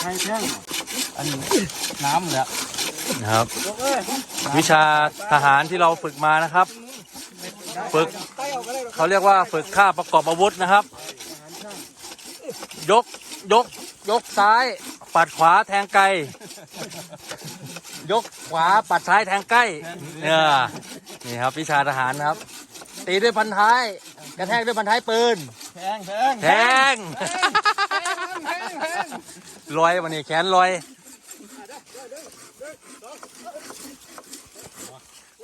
ใครแท่งอันนี้น้ำเลยอะนะครับ วิชาทหารที่เราฝึกมานะครับ ฝึกเขาเรียกว่าฝึกค่าประกอบอาวุธนะครับ ยกยกยกซ้าย ปัดขวาแทงไกล ยกขวาปัดซ้ายแทงใกล้เนี่ยนี่ครับวิชาทหารนะครับ ตีด้วยพันท้าย กระแทกด้วยพันท้ายปืนแพงแพงแทง ลอยวันนี้แขนลอย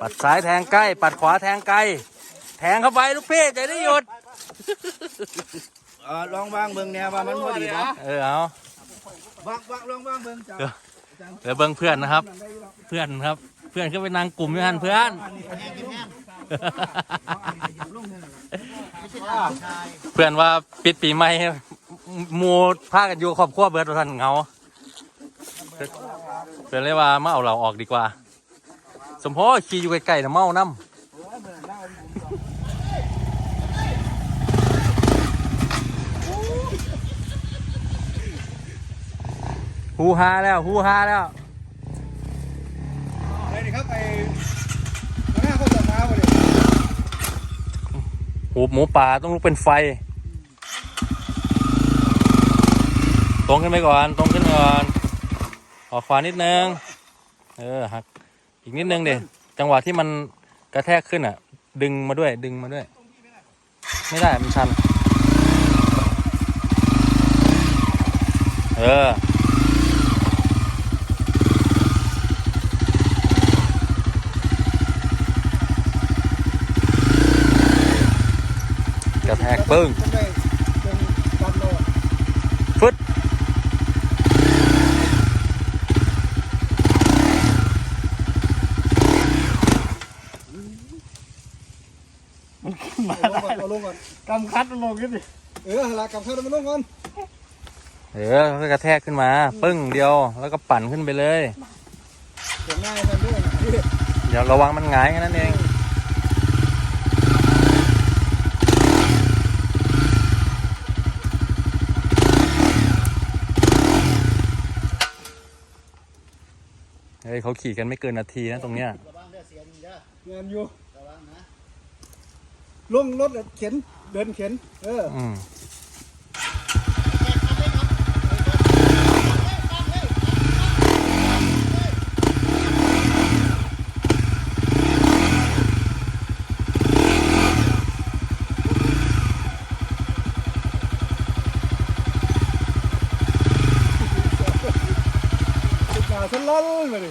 ปัดซ้ายแทงใกล้ ปัดขวาแทงไกล แทงเข้าไปลูกพี่จะได้หยุดเออลองวางเบิ่งแนวว่ามันพอดีเนาะเออเอาวางวางลองวางเบิ่งจ้าเดี๋ยวเบิ้งเพื่อนนะครับ เพื่อนครับ เพื่อนก็ไปนางกลุ่มด้วยกันเพื่อนเพื่อนว่าปิดปีใหม่ หมูพากันอยู่ครอบครัวเบิร์ดท่านเหงาเพื่อนเลยว่ามาเอาเราออกดีกว่า สมพอขี่อยู่ใกล้ๆนะเมาน้ำฮูฮาแล้วฮูฮาแล้วอะไรนี่ครับไปหน้าเขาจะมาบ่เลยหูหมูป่าต้องลุกเป็นไฟ ตรงขึ้นไปก่อน ตรงขึ้นไปก่อนออกขวานิดนึง เออหักอีกนิดนึงเดี๋ยจังหวะที่มันกระแทกขึ้นอะ ดึงมาด้วย ดึงมาด้วย ไม่ได้มันชัน เออกระแทกปึ้ง ต้องได้ตรงตอนโล ฟึด เอาลงก่อนกำคัดมันลงขึ้นดิเออหลักกับข้าวมันลงก่อนเออก็กระแทกขึ้นมา ปึ้งเดียว แล้วก็ปั่นขึ้นไปเลยเสียงง่ายกันด้วยเดี๋ยวระวังมันหงายแค่นั้นเอง เฮ้ยเขาขี่กันไม่เกินนาทีนะตรงเนี้ย งานอยู่ ลงรถเข็นเดินเข็น เอออืมติดมาทะล้นมาดิ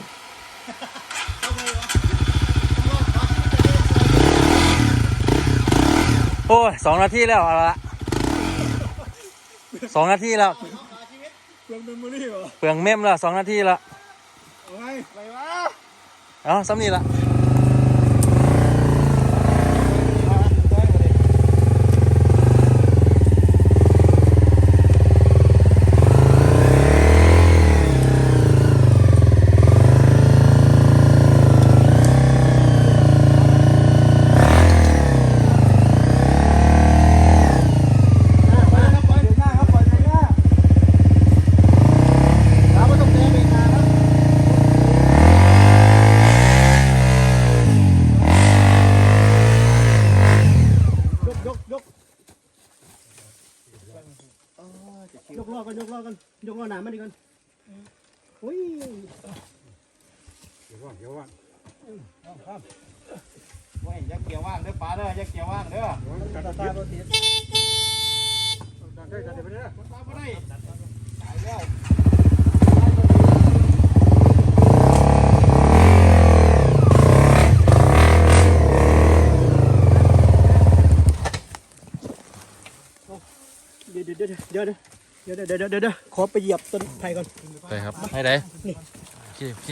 อ้ยสองนาทีแล้วเอาละสองนาทีแล้ว เปลืองเมมโมรี่เหรอเปลืองเมมแล้วสองนาทีแล้วเอาไงไปวะ เอ้าซ้ำนี่ละ กล้อกันยกล้อกันยกล้อหนามันดีกันอุ้ยว่าอย่าเกี่ยวว่างเด้อปลาเด้ออย่าเกี่ยวว่างเด้อตาตาตัวเสียปลาบ่ได้ตายแล้วเดี๋ยวเดี๋ยวเดี๋ยวเดี๋ยว เดี๋ยวเดี๋ยวเดี๋ยวเดี๋ยวเดี๋ยวขอไปเหยียบต้นไผ่ก่อนไปครับให้ได้โอเคโอเค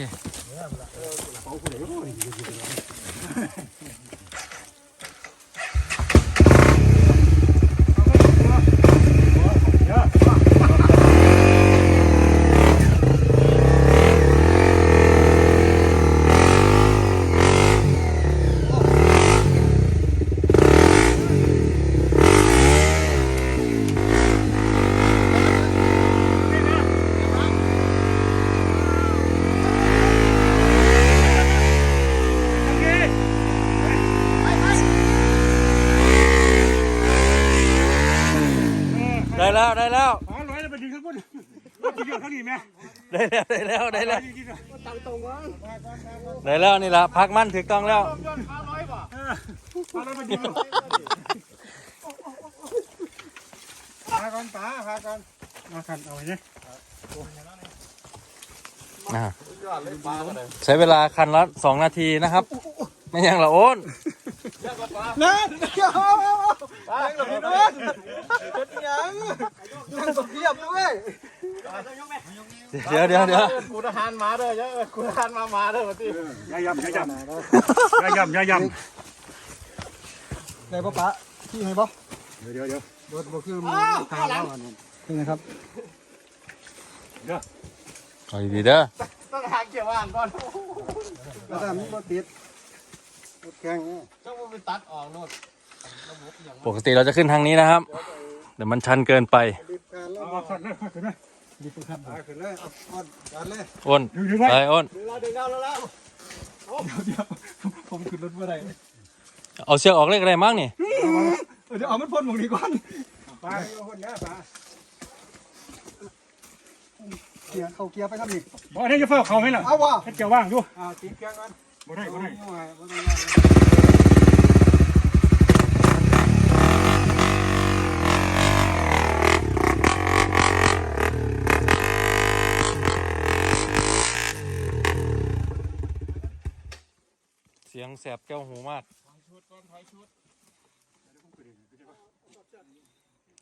ได้แล้วได้แล้วกินตั้งตรงวะได้แล้วนี่ละพักมันถูกต้องแล้วมาแล้วมาดีพาก่อนป๋าพาก่อนมาขันเอาไว้เนี่ยอ่าใช้เวลาคันละสองนาทีนะครับ ไม่ยังละโอนนั่นเดี๋ยวตั้งหลบไปด้วยเป็นยังตั้งหลบเรียบด้วย เดี๋ยวเดี๋ยวเดี๋ยวกูทหารมาเด้อเยอะกูทหารมามาเด้อมาตียายำยายำยายำยายำไหนปะปะที่ไหนปะเดี๋ยวเดี๋ยวเดี๋ยวรถบ่คือมันทางแล้วอันนี้นี่นะครับเอาดีๆเด้อต้องหาเกี่ยวว่างก่อนแล้วถ้ามีรถติดรถแข่งเนี่ยเจ้าไปตัดออกโน่นปกติเราจะขึ้นทางนี้นะครับ เดี๋ยวมันชันเกินไป รีบการแล้วเอาขันเลยขันเลยรีบครับขึ้นเลยเอาอดการเลยโอนไปโอนเดี๋ยวเราเดินแล้วแล้วเดี๋ยวผมขึ้นรถเมื่อไรเอาเชือกออกเลขอะไรมั้งนี่ เดี๋ยวเอามันพ่นหมองดีก่อนไปเอาคนนี้ไปเกียร์เข้าเกียร์ไปครับนี่บอกให้จะเฝ้าเขาไหมล่ะเอาวะให้เกี่ยวว่างดูอ่าติดเกียร์ก่อนบ่ได้บ่ได้เอาไว้บ่ได้ สียงแสบแก้วหูมาก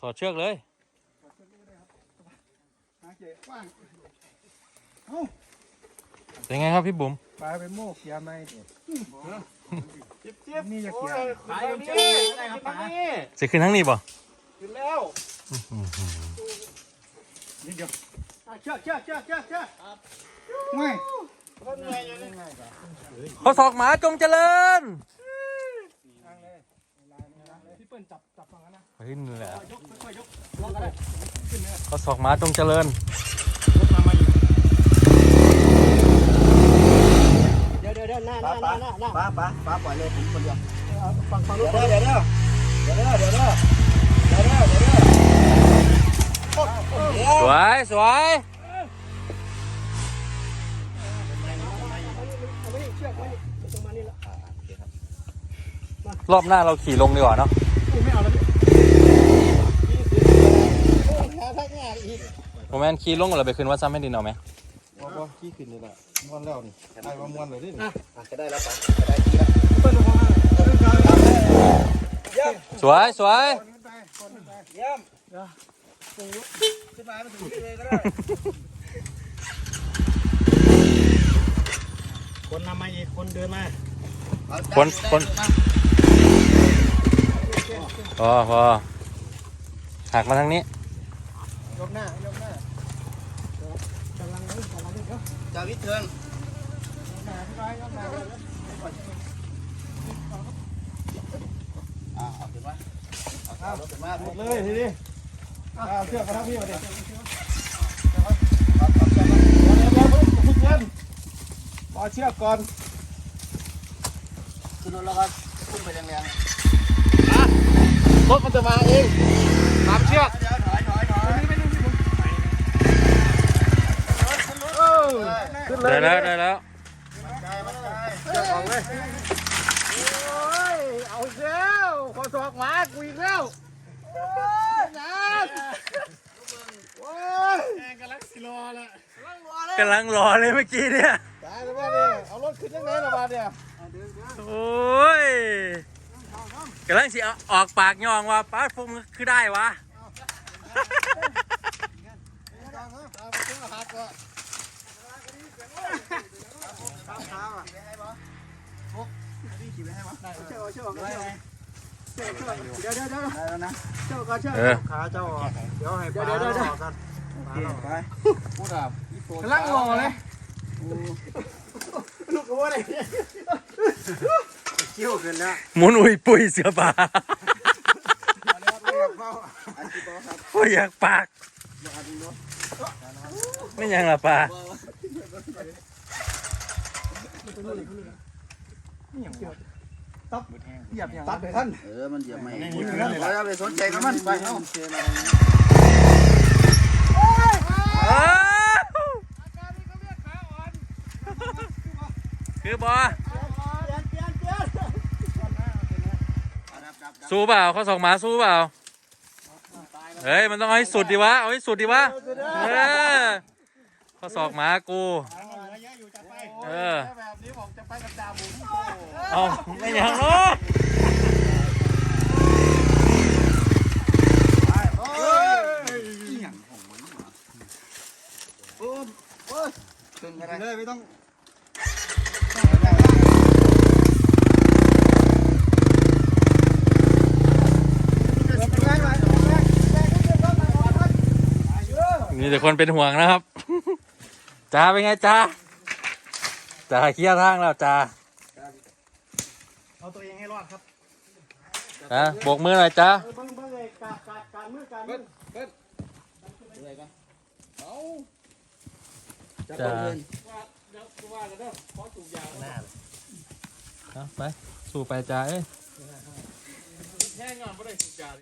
ถอดเชือกเลยหาเกียร์กว้างเป็นไงครับพี่บุ๋มปลาไปโม่เกียร์ไม่เด็ดเจี๊ยบนี่จะเกียร์ขายเจี๊ยบได้ครับป๋าจะขึ้นทั้งนี้ป่ะขึ้นแล้วนิดเดียวเชือกเชือกเชือกเชือกเชือกไม่ คนเหนื่อยอยู่นี่เขาสอกหมาจงเจริญพี่เปิ้ลจับจับฝั่งนั้นนะเฮ้ยนี่แหละค่อยๆยกลงก็ได้เขาสอกหมาจงเจริญเดี๋ยวเดี๋ยวเดี๋ยวหน้าหน้าหน้าหน้าหน้าป้าป้าป้าปล่อยเลยผมคนเดียวฝั่งฝั่งนู้นเดี๋ยวเดี๋ยวเดี๋ยวเดี๋ยวเดี๋ยวเดี๋ยวเดี๋ยวเดี๋ยวสวยสวย รอบหน้าเราขี่ลงดีกว่าเนาะไม่เอาแล้วพี่โมแมนขี่ลงเราไปคืนวัดซ้ำให้ดินเอาไหมว่าว่าขี้ขึ้นนี่แหละม้วนแล้วนี่ไอ้ว่าม้วนเลยดิอะจะได้แล้วป้าจะได้ทีละเปิ้ลลงมาสวยสวยเยี่ยมขึ้นมาไม่ถึงที่เลยก็ได้คนนำมาอีกคนเดินมา คนคนพอพอหักมาทางนี้ยกหน้ายกหน้ากำลังนี้กำลังนี้เดี๋ยวจาวิทเทิร์นหน้าพี่ไปยกหน้าเอาเอาขึ้นมาเอนมาเลยทีนี้เอาเชือกมาทั้งพี่มาดิปอเชือกก่อน ขึ้นรถแล้วก็พุ่งไปแรงรถมันจะมาเองตามเชือกๆเดี๋ยวถอยถอยถอยขึ้นเลได้ยแล้วได้แล้วใจมันใจเชือกออกเลยโอ้ยเอาอีกแล้วขอสอกหมากูอีกแล้วนะโอ้ยกำลังสิรอละกำลังรอเลยเมื่อกี้เนี่ยตายแล้วบ้าเนี่ยเอารถขึ้นยังไงละบ้าเนี่ย โอ้ยกำลังสิเอาออกปากย่องว่าป้าฟุมคือได้วะเชือกเชือกเชือกเชือกเดี๋ยวเดี๋ยวเดี๋ยวได้แล้วนะเชือกก่อนเชือกเออขาเจ้าออกเดี๋ยวให้เดี๋ป้ายวเดี๋ยวเดี๋ยวออกกันไปพูดอะกำลังรอเลย ลูกหัวเลยคิ้วขึ้นแล้วหมุนอุ้ยปุยเสือป่าอันนี้ครับอันที่ต่อครับโอ้ยอยากปากอันนี้เนาะไม่ยังละป่าเหยียบอย่างตัดไปท่านเออมันเหยียบไม่เราจะไปสนใจกับมันไปเนาะบอสู้เปล่าข้อสองหมาสู้เปล่าเฮ้ยมันต้องเอาให้สุดดิวะเอาให้สุดดิวะเออข้อศอกหมากูเออแบบนี้ผมจะไปกับจ่าบุ๋มเอาไม่ยังเนาะตึงเลยไม่ต้อง แต่คนเป็นห่วงนะครับจ้าเป็นไงจ้าจ้าเคลียร์ทางแล้วจ้าเอาตัวเองให้รอดครับจ้าโบกมือหน่อยจ้าเบิ้งเบิ้งเลยกาดกาดการมือการมือจ้าเอาไป สู้ไปจ้าเอ้ย